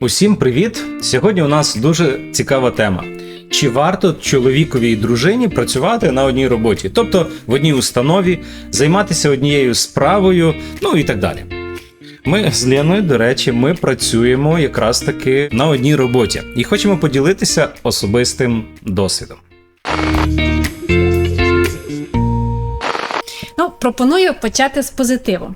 Усім привіт! Сьогодні у нас дуже цікава тема. Чи варто чоловікові і дружині працювати на одній роботі, тобто в одній установі, займатися однією справою, ну і так далі. Ми з Леною, до речі, ми працюємо якраз таки на одній роботі і хочемо поділитися особистим досвідом. Ну, пропоную почати з позитиву.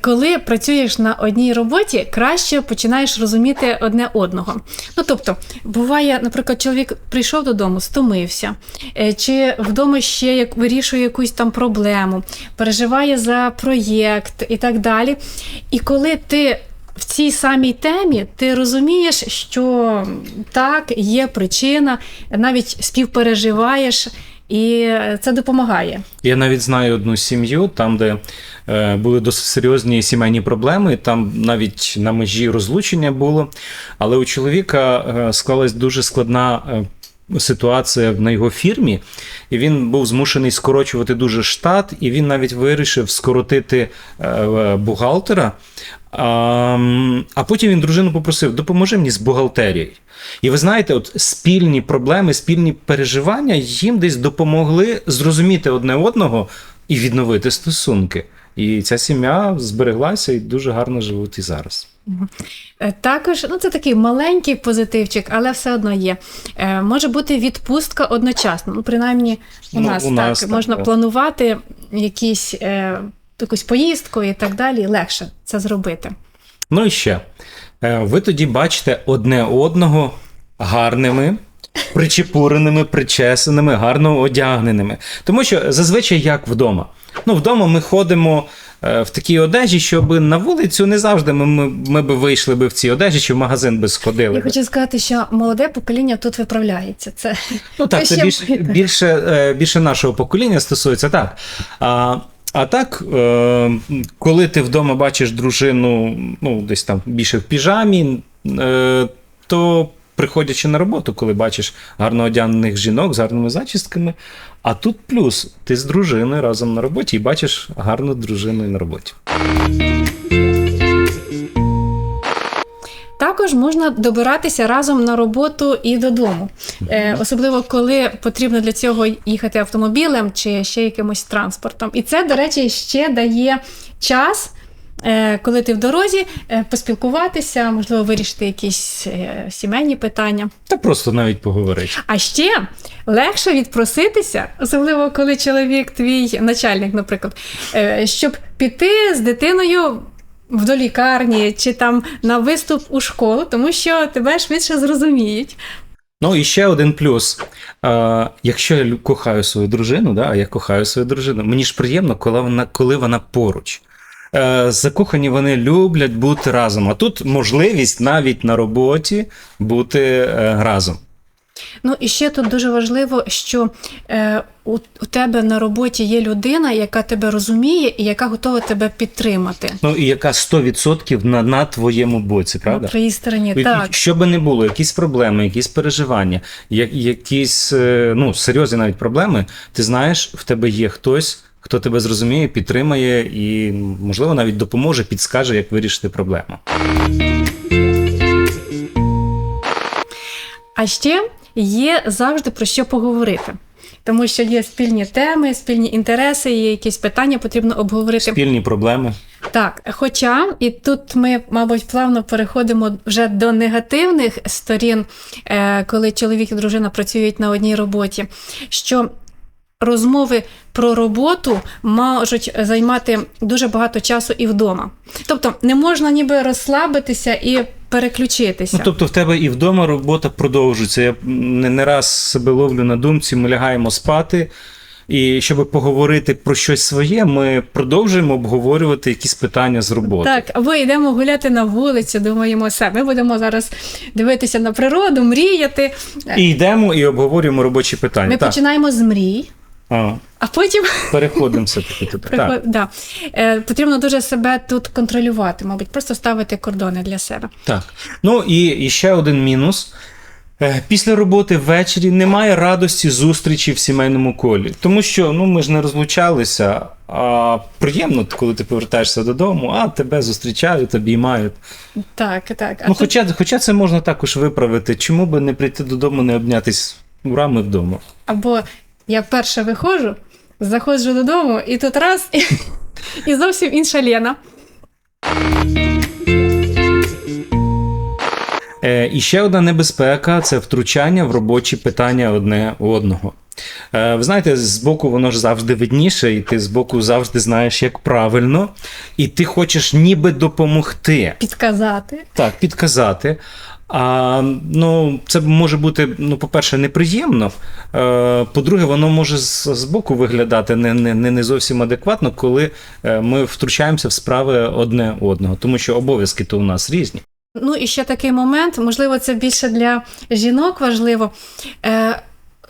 Коли працюєш на одній роботі, краще починаєш розуміти одне одного. Ну тобто, буває, наприклад, чоловік прийшов додому, стомився, е, чи вдома ще як вирішує якусь там проблему, переживає за проєкт і так далі. І коли ти в цій самій темі ти розумієш, що так, є причина, навіть співпереживаєш, і це допомагає. Я навіть знаю одну сім'ю, там, де е, були досить серйозні сімейні проблеми, там навіть на межі розлучення було. Але у чоловіка е, склалась дуже складна. е, Ситуація на його фірмі, і він був змушений скорочувати дуже штат, і він навіть вирішив скоротити е, бухгалтера. А, а потім він дружину попросив: допоможи мені з бухгалтерією. І ви знаєте, от спільні проблеми, спільні переживання їм десь допомогли зрозуміти одне одного і відновити стосунки. І ця сім'я збереглася і дуже гарно живуть і зараз. Е, Також, ну це такий маленький позитивчик, але все одно є. Е, може бути відпустка одночасно. Ну, принаймні, у Ну, нас у так нас так, можна так. планувати якісь, е, якусь поїздку і так далі. Легше це зробити. Ну і ще, е, ви тоді бачите одне одного гарними, причепуреними, причесаними, гарно одягненими. Тому що зазвичай як вдома. Ну, вдома ми ходимо е, в такій одежі, щоб на вулицю не завжди ми, ми, ми би вийшли би в цій одежі, чи в магазин би сходили. Я хочу сказати, що молоде покоління тут виправляється. Це Ну так, це більше, більше, більше нашого покоління стосується так. А, а так, е, коли ти вдома бачиш дружину, ну, десь там більше в піжамі, е, то приходячи на роботу, коли бачиш гарно одягнених жінок з гарними зачістками, а тут плюс ти з дружиною разом на роботі і бачиш гарну дружину на роботі. Також можна добиратися разом на роботу і додому, е, особливо коли потрібно для цього їхати автомобілем чи ще якимось транспортом. І це, до речі, ще дає час. е, Коли ти в дорозі, е, поспілкуватися, можливо, вирішити якісь е, сімейні питання. Та просто навіть поговорити. А ще легше відпроситися, особливо коли чоловік, твій начальник, наприклад, щоб піти з дитиною. В- До лікарні чи там на виступ у школу, тому що тебе швидше зрозуміють. Ну і ще один плюс. Е, якщо я кохаю свою дружину, да, а я кохаю свою дружину, мені ж приємно, коли вона, коли вона поруч. Е, закохані вони люблять бути разом. А тут можливість навіть на роботі бути е, разом. Ну і ще тут дуже важливо, що е, у, у тебе на роботі є людина, яка тебе розуміє і яка готова тебе підтримати. Ну і яка 100% на, на твоєму боці, правда? На твоїй стороні. І- Так. Що би не було, якісь проблеми, якісь переживання, я- якісь е, ну, серйозні навіть проблеми, ти знаєш, в тебе є хтось, хто тебе зрозуміє, підтримає і, можливо, навіть допоможе, підскаже, як вирішити проблему. А ще є завжди про що поговорити. Тому що є спільні теми, спільні інтереси, є якісь питання потрібно обговорити. Спільні проблеми. Так, хоча, і тут ми, мабуть, плавно переходимо вже до негативних сторін, е, коли чоловік і дружина працюють на одній роботі, що розмови про роботу можуть займати дуже багато часу і вдома. Тобто не можна ніби розслабитися і переключитися. Ну, тобто в тебе і вдома робота продовжується. Я не, не раз себе ловлю на думці, ми лягаємо спати. І щоб поговорити про щось своє, ми продовжуємо обговорювати якісь питання з роботи. Так, або йдемо гуляти на вулицю, думаємо, все, ми будемо зараз дивитися на природу, мріяти. І йдемо і обговорюємо робочі питання. Ми так. починаємо з мрій, А, а потім переходимо все-таки туди. Так. Да. Е, потрібно дуже себе тут контролювати, мабуть, просто ставити кордони для себе. Так. Ну і, і ще один мінус. Е, Після роботи ввечері немає радості зустрічі в сімейному колі. Тому що ну, ми ж не розлучалися, а приємно, коли ти повертаєшся додому, а тебе зустрічають, обіймають. Так, так. А Ну, тут- хоча, хоча це можна також виправити. Чому би не прийти додому, не обнятись урами вдома? Або я перша виходжу, заходжу додому, і тут раз, і, і зовсім інша Лена. Е, і ще одна небезпека це втручання в робочі питання одне одного. Е, ви знаєте, збоку воно ж завжди видніше, і ти збоку завжди знаєш, як правильно, і ти хочеш ніби допомогти. Підказати. Так, підказати. А ну, це може бути, ну, по-перше, неприємно. Е, по-друге, воно може з, боку виглядати не, не, не, не зовсім адекватно, коли е, ми втручаємося в справи одне одного, тому що обов'язки то у нас різні. Ну і ще такий момент, можливо, це більше для жінок важливо. Е,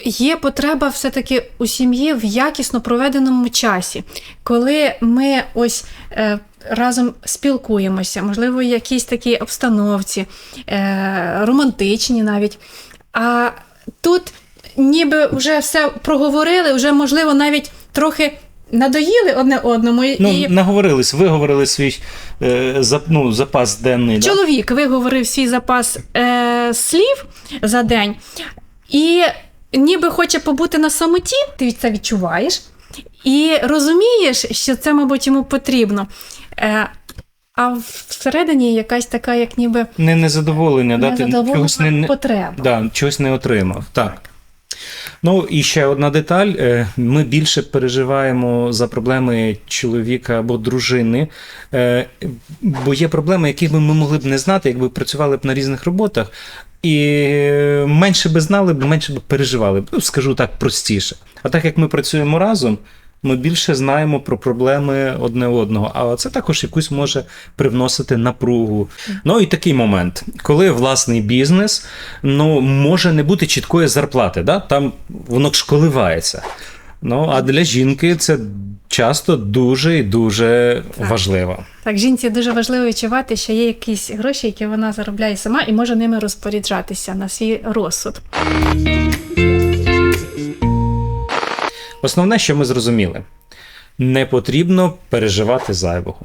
Є потреба все-таки у сім'ї в якісно проведеному часі, коли ми ось е, разом спілкуємося, можливо, в якійсь такій обстановці, е, романтичні навіть. А тут ніби вже все проговорили, вже, можливо, навіть трохи надоїли одне одному. і- Ну, наговорились, виговорили свій е, зап, ну, запас денний. Да? Чоловік виговорив свій запас е, слів за день і ніби хоче побути на самоті, ти це відчуваєш, і розумієш, що це, мабуть, йому потрібно. Е, а всередині якась така, як ніби Не незадоволення, да? ти чогось не, потреба. да, чогось не отримав. Так. Ну і ще одна деталь: Е, ми більше переживаємо за проблеми чоловіка або дружини, е, бо є проблеми, би ми могли б не знати, якби працювали б на різних роботах. І е, менше би знали менше б переживали. Ну, скажу так простіше. А так як ми працюємо разом, ми більше знаємо про проблеми одне одного. А це також якусь може привносити напругу. Ну і такий момент, коли власний бізнес ну, може не бути чіткої зарплати, да? там воно ж коливається. Ну, а для жінки це часто дуже і дуже Так. важливо. Так, жінці дуже важливо відчувати, що є якісь гроші, які вона заробляє сама, і може ними розпоряджатися на свій розсуд. Основне, що ми зрозуміли, не потрібно переживати зайвого.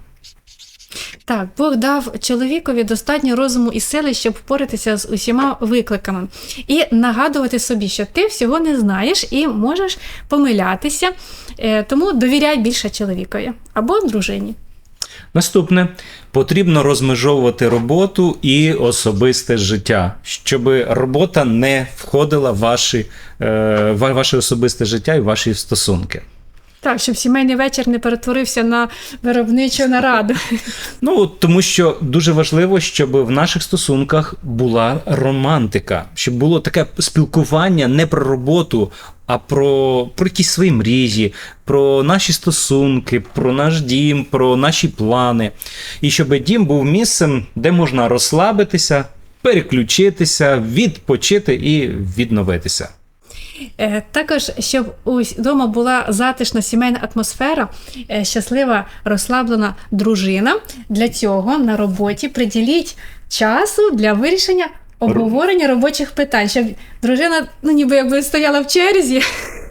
Так, Бог дав чоловікові достатньо розуму і сили, щоб впоратися з усіма викликами, і нагадувати собі, що ти всього не знаєш і можеш помилятися, Е, тому довіряй більше чоловікові або дружині. Наступне потрібно розмежовувати роботу і особисте життя, щоб робота не входила в ваші, е, ваше особисте життя і ваші стосунки. Так, щоб сімейний вечір не перетворився на виробничу нараду. Ну тому що дуже важливо, щоб в наших стосунках була романтика, щоб було таке спілкування не про роботу, а про, про якісь свої мрії, про наші стосунки, про наш дім, про наші плани. І щоб дім був місцем, де можна розслабитися, переключитися, відпочити і відновитися. Е, Також, щоб вдома була затишна сімейна атмосфера, е, щаслива, розслаблена дружина. Для цього на роботі приділіть часу для вирішення обговорення робочих питань, щоб дружина, ну ніби якби стояла в черзі.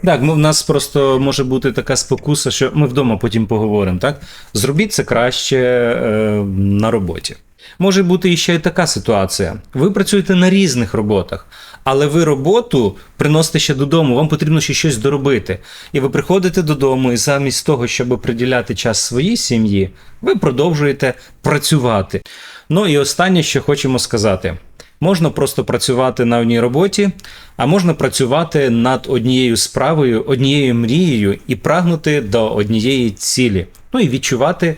Так, ну в нас просто може бути така спокуса, що ми вдома потім поговоримо, так? Зробіть це краще е, на роботі. Може бути і ще й така ситуація. Ви працюєте на різних роботах, але ви роботу приносите ще додому, вам потрібно ще щось доробити. І ви приходите додому, і замість того, щоб приділяти час своїй сім'ї, ви продовжуєте працювати. Ну і останнє, що хочемо сказати. Можна просто працювати на одній роботі, а можна працювати над однією справою, однією мрією і прагнути до однієї цілі. Ну і відчувати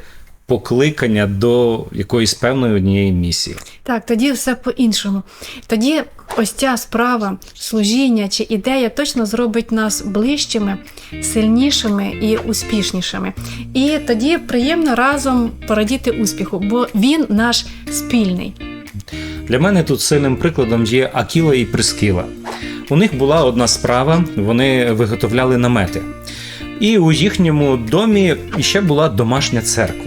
покликання до якоїсь певної однієї місії. Так, тоді все по-іншому. Тоді ось ця справа, служіння чи ідея точно зробить нас ближчими, сильнішими і успішнішими. І тоді приємно разом порадіти успіху, бо він наш спільний. Для мене тут сильним прикладом є Акіла і Прискіла. У них була одна справа, вони виготовляли намети. І у їхньому домі ще була домашня церква.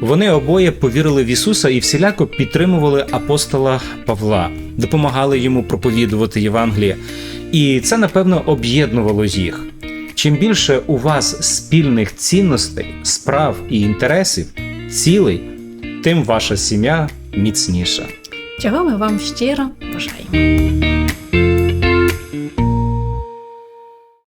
Вони обоє повірили в Ісуса і всіляко підтримували апостола Павла. допомагали йому проповідувати Євангеліє. І це, напевно, об'єднувало їх. Чим більше у вас спільних цінностей, справ і інтересів, цілей, тим ваша сім'я міцніша. Чого ми вам щиро бажаємо.